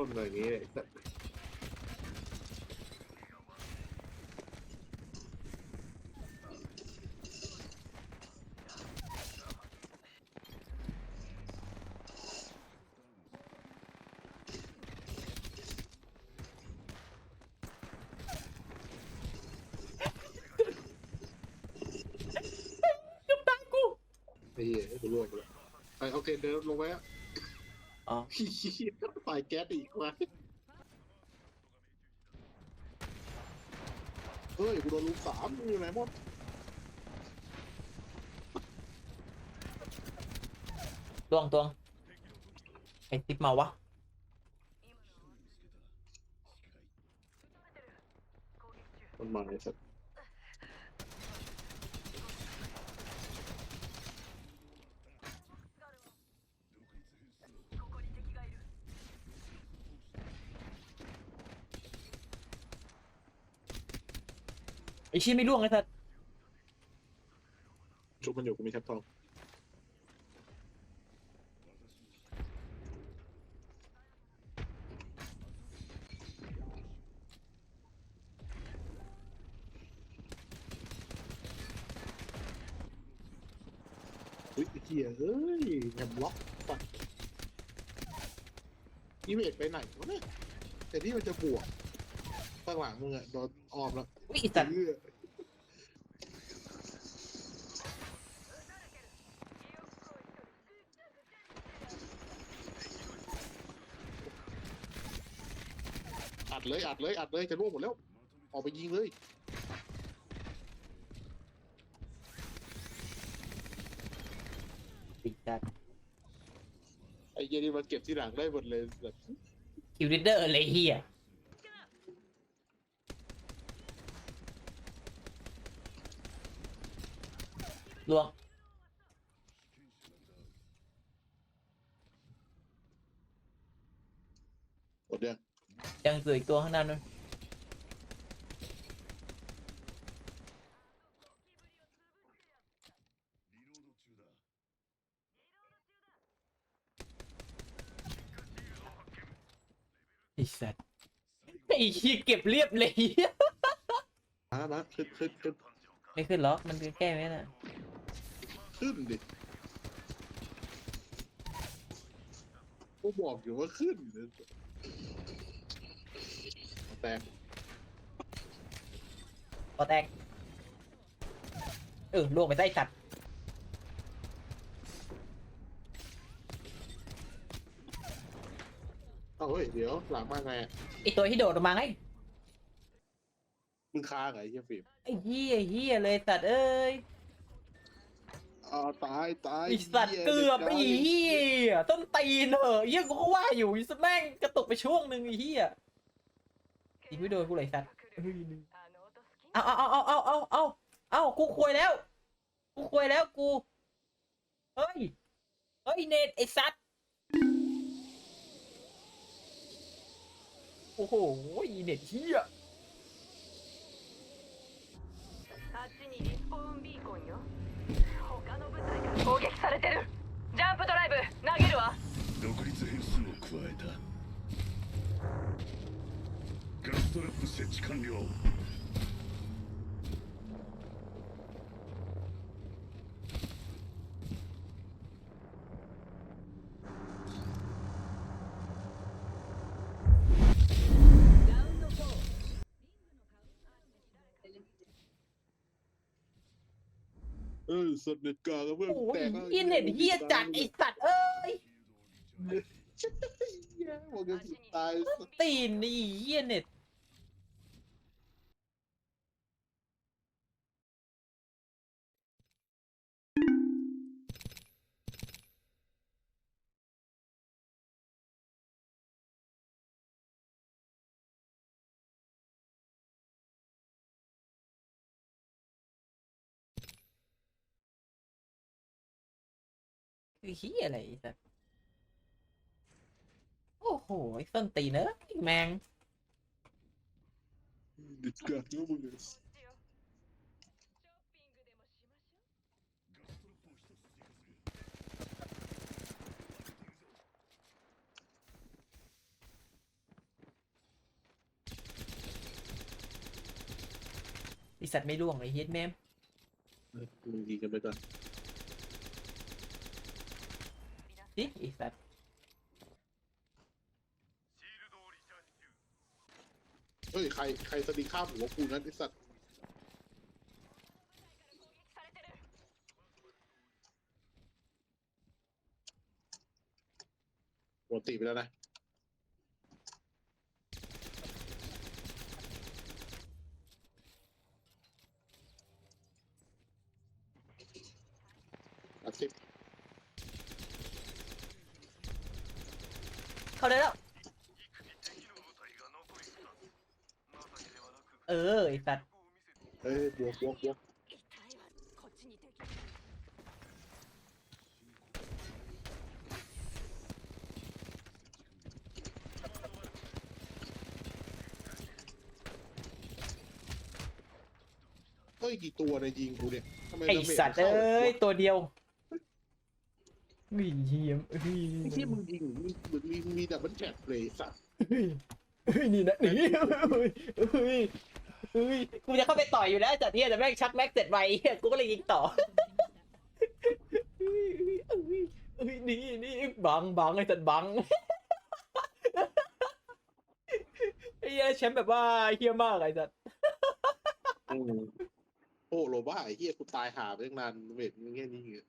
ล่นอะไรอย่างงี้เลยแต่จุบตากูไอ้เหี้ยกูล่วงไปแล้วไปโอเคเดินลงไว้อะ อ๋อไฟแก๊สอีกว่ะเฮ้ยกูโดนลูกสามมึงอยู่ไหนหมดตวงตวงไอ้ติ๊บมาวะมันมาไอ้สัส ไอ้ชี้ไม่ล่วงไอ้สัสชุบมันอยู่กูมีแท็บทองเฮ้ยไอ้เหี้ยเฮ้ยแงมล็อกปัดอีเวทไปไหนวะเนี่ยแต่ที่มันจะบวก ข้างหลังมึงอะโดนออมแล้วอุ้ยไอ้สัสเหี้ยอัดเลยอัดเลยอัดเลยจะร่วงหมดแล้ว ออกไปยิงเลยไอ้สัสไอ้เหี้ยนี่มันเก็บที่หลังได้หมดเลยแบบคิวริเดอร์อะไรเฮีย ล่วง หมดยังยังเหลืออีกตัวข้างหน้านู้นไอ้สัสไอ้เหี้ยเก็บเรียบเลยมามาขึ้นขึ้นขึ้นไม่ขึ้นหรอกมันแก้ไหมน่ะ ขึ้นดิกูบอกอยู่ว่าขึ้นแต่พอแตก เออล่วงไปใต้สัตว์เอาเฮ้ยเดี๋ยวหลังมาไงอะไอตัวที่โดดออกมาไงมึงค้างเหรอไอ้เหี้ยฟิล์มไอ้เหี้ยเหี้ยเลยสัตว์เอ้ย อ่าตายตายไอสัตว์หี้ยเกือบด็ไอ้ตายเหี้ยต้นตีนเหอะเหี้ยกูก็ว่าอยู่ไอ้สัตว์แม่งกระตุกไปช่วงหนึ่งไอ้เหี้ยยิงไม่โดนกูเลยสัตว์เอาเอาเอาเอาเอาเอาเอากูควยแล้ว กูควยแล้วกูเฮ้ยเฮ้ยเนทไอสัตว์โอ้โหเน็ตเหี้ย て るジャンプドライブ投げるわ。独立変数を加えた。ガストラップ設置完了。 เออสดเน็ตกลางอะเพื่อนโอ้ยแตกแล้วเหี้ยเน็ตเหี้ยจัดไอสัตว์เอ้ยเหี้ยบอกกันสุดตายตีนนี่เหี้ยเน็ต คือขี้อะไรสักโอ้โหไอส้นตีเนอะแมงอีไอสัตว์ไม่ร่วงเลยเฮดแม่มยิงกันไปก่อน ดิไอ้สัตว์เฮ้ย ใคร ใครสติข้ามหัวกูนั้นไอสัตว์ปกติไปแล้วนะอาทิตย์ เขาได้แล้ว เออไอ้สัตว์เดี๋ยวเดี๋ยวกเฮ้ยกี่ตัวในยิงกูเนี่ยไอ้สัตว์เอ้ยตัวเดียว วิ่งเฮียมเฮ้ยไอ้ที่มึงยิงมึงมึงมีมีดับเบิลแท็บเลยสัตว์เฮ้ยเฮ้ยนี่นะนีเฮ้ยเฮ้ยเฮ้ยกูจะเข้าไปต่อยอยู่แล้วจัดเนี่ยแต่แม่งชักแม็กเสร็จไวเหี้ยกูก็เลยยิงต่อเฮ้ยเฮ้ยเฮ้ยเฮ้ยนี่นี่บังบังไอ้สัตว์บังไอ้เหี้ยแชมป์แบบว่าเฮี้ยมากไอ้สัตว์โอ้โหโลบ้าไอ้เหี้ยกูตายหาไปตั้งนานเวทมึงแค่นี้เหรอ